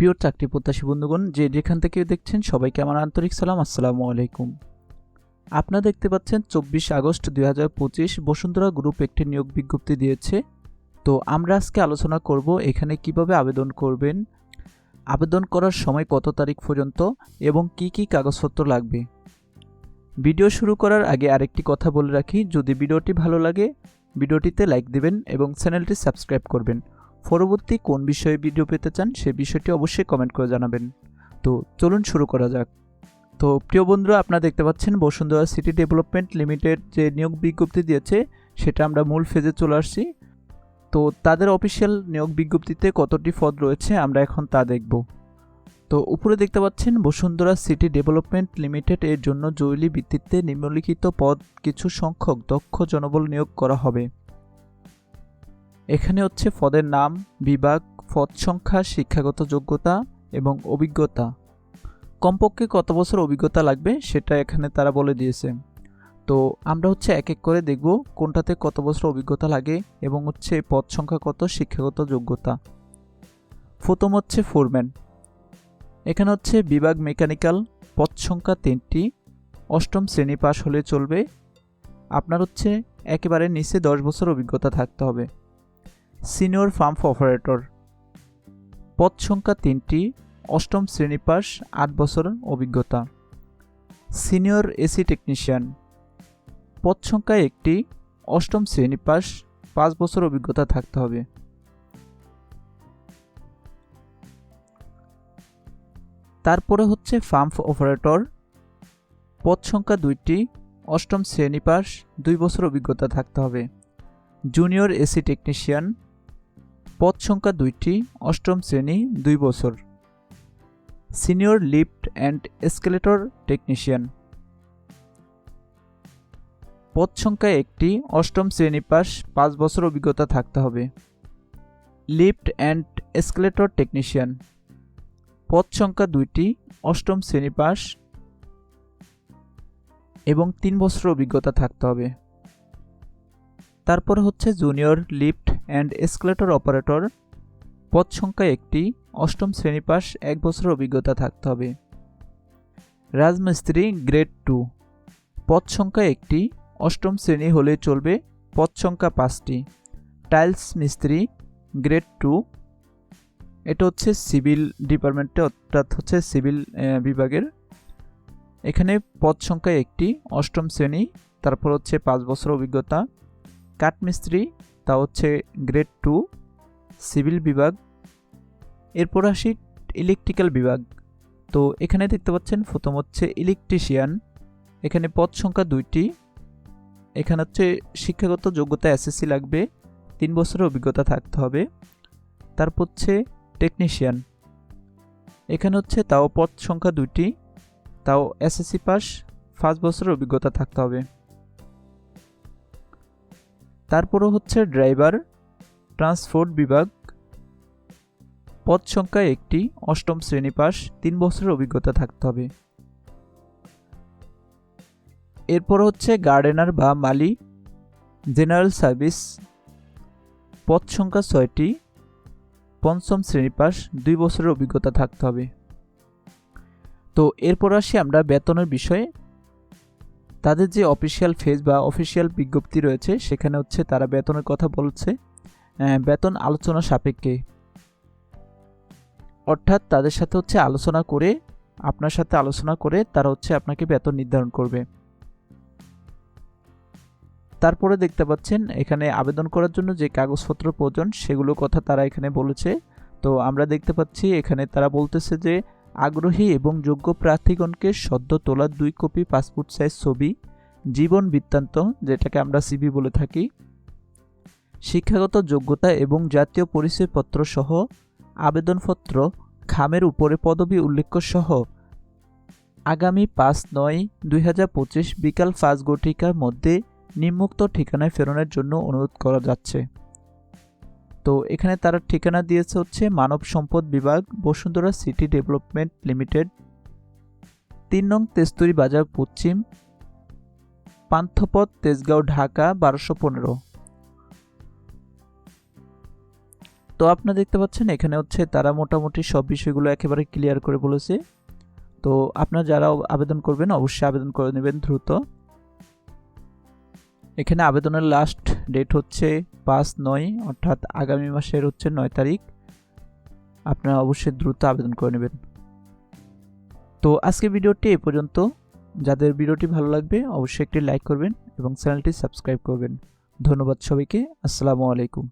প্রিয় চাকরি প্রত্যাশী বন্ধুগণ, যে যেখান থেকে দেখছেন সবাইকে আমার আন্তরিক সালাম, আসসালামু আলাইকুম। আপনারা দেখতে পাচ্ছেন চব্বিশ আগস্ট দুই হাজার পঁচিশ বসুন্ধরা গ্রুপ একটি নিয়োগ বিজ্ঞপ্তি দিয়েছে। তো আমরা আজকে আলোচনা করব এখানে কীভাবে আবেদন করবেন, আবেদন করার সময় কত তারিখ পর্যন্ত এবং কি কি কাগজপত্র লাগবে। ভিডিও শুরু করার আগে আরেকটি কথা বলে রাখি, যদি ভিডিওটি ভালো লাগে, ভিডিওটিতে লাইক দিবেন এবং চ্যানেলটি সাবস্ক্রাইব করবেন। পরবর্তী কোন বিষয়ে ভিডিও পেতে চান সে বিষয়টি অবশ্যই কমেন্ট করে জানাবেন। তো চলুন শুরু করা যাক। তো প্রিয় বন্ধুরা, আপনারা দেখতে পাচ্ছেন বসুন্ধরা সিটি ডেভেলপমেন্ট লিমিটেড যে নিয়োগ বিজ্ঞপ্তি দিয়েছে, সেটা আমরা মূল ফেজে চলে আসছি। তো তাদের অফিসিয়াল নিয়োগ বিজ্ঞপ্তিতে কতটি পদ রয়েছে আমরা এখন তা দেখব। তো উপরে দেখতে পাচ্ছেন বসুন্ধরা সিটি ডেভেলপমেন্ট লিমিটেড এর জন্য জরুরি ভিত্তিতে নিম্নলিখিত পদ কিছু সংখ্যক দক্ষ জনবল নিয়োগ করা হবে। এখানে হচ্ছে পদের নাম, বিভাগ, পদ সংখ্যা, শিক্ষাগত যোগ্যতা এবং অভিজ্ঞতা। কমপক্ষে কত বছর অভিজ্ঞতা লাগবে সেটা এখানে তারা বলে দিয়েছে। তো আমরা হচ্ছে এক এক করে দেখব কোনটাতে কত বছর অভিজ্ঞতা লাগে এবং হচ্ছে পদ সংখ্যা কত, শিক্ষাগত যোগ্যতা। প্রথম হচ্ছে ফোরম্যান। এখানে হচ্ছে বিভাগ মেকানিক্যাল, পদ সংখ্যা তিনটি, অষ্টম শ্রেণি পাশ হলে চলবে। আপনার হচ্ছে একেবারে নিচে দশ বছর অভিজ্ঞতা থাকতে হবে। Senior pump operator. পদ সংখ্যা তিনটি, অষ্টম শ্রেণি পাস, আট বছর অভিজ্ঞতা। Senior AC technician. পদ সংখ্যা একটি, অষ্টম শ্রেণি পাস, পাঁচ বছর অভিজ্ঞতা থাকতে হবে। তারপরে হচ্ছে পাম্প অপারেটর। পদ সংখ্যা দুইটি, অষ্টম শ্রেণি পাস, দুই বছর অভিজ্ঞতা থাকতে হবে। Junior AC technician. পদ সংখ্যা দুইটি, অষ্টম শ্রেণি, দুই বছর। Senior lift and escalator technician. পদ সংখ্যা একটি, অষ্টম শ্রেণি পাস, পাঁচ বছর অভিজ্ঞতা থাকতে হবে। Lift and escalator technician. পদ সংখ্যা দুইটি, অষ্টম শ্রেণি পাস এবং তিন বছর অভিজ্ঞতা থাকতে হবে। তারপর হচ্ছে junior lift and escalator operator পদ সংখ্যা একটি অষ্টম শ্রেণি পাস এক বছরের অভিজ্ঞতা থাকতে হবে। রাজমিস্ত্রি গ্রেড টু পদ সংখ্যা একটি অষ্টম শ্রেণি হলে চলবে পদ সংখ্যা পাঁচটি। টাইলস মিস্ত্রি গ্রেড টু এটা হচ্ছে সিভিল ডিপার্টমেন্টে অর্থাৎ হচ্ছে সিভিল বিভাগের। এখানে পদ সংখ্যা একটি অষ্টম শ্রেণি, তারপর হচ্ছে পাঁচ বছর অভিজ্ঞতা। কাঠমিস্ত্রি তা হচ্ছে গ্রেড টু, সিভিল বিভাগ। এরপর আসি ইলেকট্রিক্যাল বিভাগ। তো এখানে দেখতে পাচ্ছেন, প্রথম হচ্ছে ইলেকট্রিশিয়ান। এখানে পদ সংখ্যা দুইটি। এখানে হচ্ছে শিক্ষাগত যোগ্যতা এসএসসি লাগবে, তিন বছরের অভিজ্ঞতা থাকতে হবে। তারপর হচ্ছে টেকনিশিয়ান। এখানে হচ্ছে তাও পদ সংখ্যা দুইটি, তাও এসএসসি পাস, পাঁচ বছরের অভিজ্ঞতা থাকতে হবে। তারপরও হচ্ছে ড্রাইভার, ট্রান্সপোর্ট বিভাগ, পদ সংখ্যা একটি, অষ্টম শ্রেণি পাস, তিন বছরের অভিজ্ঞতা থাকতে হবে। এরপর হচ্ছে গার্ডেনার বা মালি, জেনারেল সার্ভিস, পদ সংখ্যা ছয়টি, পঞ্চম শ্রেণি পাস, দুই বছরের অভিজ্ঞতা থাকতে হবে। তো এরপর আসি আমরা বেতনের বিষয়ে। তাদের যে অফিসিয়াল ফেজ বা অফিসিয়াল বিজ্ঞপ্তি রয়েছে, সেখানে হচ্ছে তারা বেতনের কথা বলছে। বেতন আলোচনা সাপেক্ষে। অর্থাৎ তাদের সাথে হচ্ছে আলোচনা করে, আপনার সাথে আলোচনা করে তারা হচ্ছে আপনাকে বেতন নির্ধারণ করবে। তারপরে দেখতে পাচ্ছেন, এখানে আবেদন করার জন্য যে কাগজপত্র প্রয়োজন, সেগুলো কথা তারা এখানে বলেছে। তো আমরা দেখতে পাচ্ছি, এখানে তারা বলতেছে যে আগ্রহী এবং যোগ্য প্রার্থীগণকে সদ্য তোলা দুই কপি পাসপোর্ট সাইজ ছবি, জীবন বৃত্তান্ত, যেটাকে আমরা সিবি বলে থাকি, শিক্ষাগত যোগ্যতা এবং জাতীয় পরিচয়পত্র সহ আবেদনপত্র, খামের উপরে পদবি উল্লেখ সহ আগামী পাঁচ নয় দুই হাজার পঁচিশ বিকাল পাঁচ ঘটিকার মধ্যে নিম্মুক্ত ঠিকানায় ফেরনের জন্য অনুরোধ করা যাচ্ছে। তো এখানে তারা ঠিকানা দিয়েছে হচ্ছে মানব সম্পদ বিভাগ বসুন্ধরা সিটি ডেভেলপমেন্ট লিমিটেড। তিন নং তেস্তুরি বাজার পশ্চিম। পান্থপথ, তেজগাঁও, ঢাকা, বারোশো পনেরো। তো আপনারা দেখতে পাচ্ছেন, এখানে হচ্ছে তারা মোটামুটি সব বিষয়গুলো একেবারে ক্লিয়ার করে বলেছে। তো আপনারা যারা আবেদন করবেন, অবশ্যই আবেদন করে নেবেন দ্রুত। এখানে আবেদনের লাস্ট ডেট হচ্ছে পাঁচ নয়, অর্থাৎ আগামী মাসের হচ্ছে নয় তারিখ, আপনারা অবশ্যই দ্রুত আবেদন করে নেবেন। তো আজকে ভিডিওটি এ পর্যন্ত। যাদের ভিডিওটি ভালো লাগবে, অবশ্যই একটি লাইক করবেন এবং চ্যানেলটি সাবস্ক্রাইব করবেন। ধন্যবাদ সবাইকে। আসসালামু আলাইকুম।